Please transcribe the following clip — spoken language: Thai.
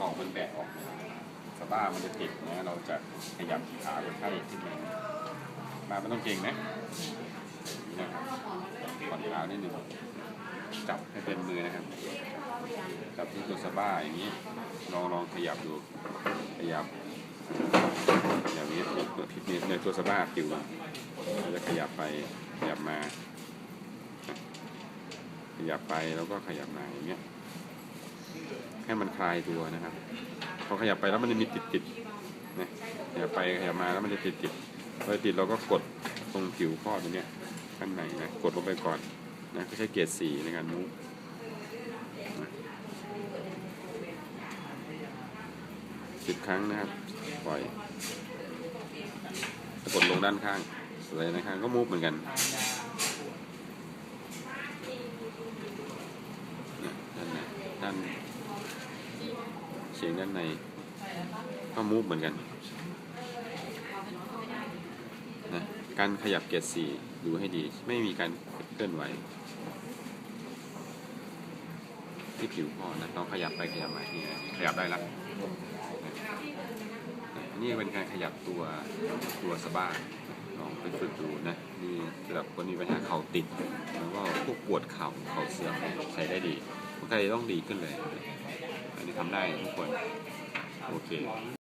บ้ามันจะติดนะเราจะขยับขาคนไข้ขึ้นมามาไม่ต้องเก่งนะนี่นะครับผ่อนเท้านิดหนึ่งจับให้เป็นมือนะครับจับที่ตัวสะบ้าอย่างนี้ลองลองขยับดูขยับอย่างนี้ตัวพิษในตัวสะบ้าปิวเราจะขยับไปขยับมา ขยับไปแล้วก็ขยับมาอย่างเงี้ย ให้มันคลายตัวนะครับ พอขยับไปแล้วมันจะมีติดติดๆนะขยับไปขยับมาแล้วมันจะติดติดๆพอติดเราก็กดตรงผิวข้อตรงเนี้ยข้างในนะกดลงไปก่อนนะก็ใช้เกียร์สี่ในการมูฟสิบครั้งนะครับ ปล่อยกดลงด้านข้างเลยนะข้างก็มูฟเหมือนกันนี่ยด้านในด้าน เฉียงด้านในก็มูฟเหมือนกันนะการขยับเกียร์สี่ดูให้ดี ไม่มีการเคลื่อนไหว ที่ผิวพอนะลองขยับไปขยับมานี่นะขยับได้แล้วนนี้เป็นการขยับตัวตัวสะบ้าลองไปฝึกดูนะนี่สำหรับคนมีปัญหาเข่าติด แล้วก็พวกปวดเข่าเข่าเสื่อมใช้ได้ดีคนไข้ต้องดีขึ้นเลย อันนี้ทำได้ทุกคน โอเค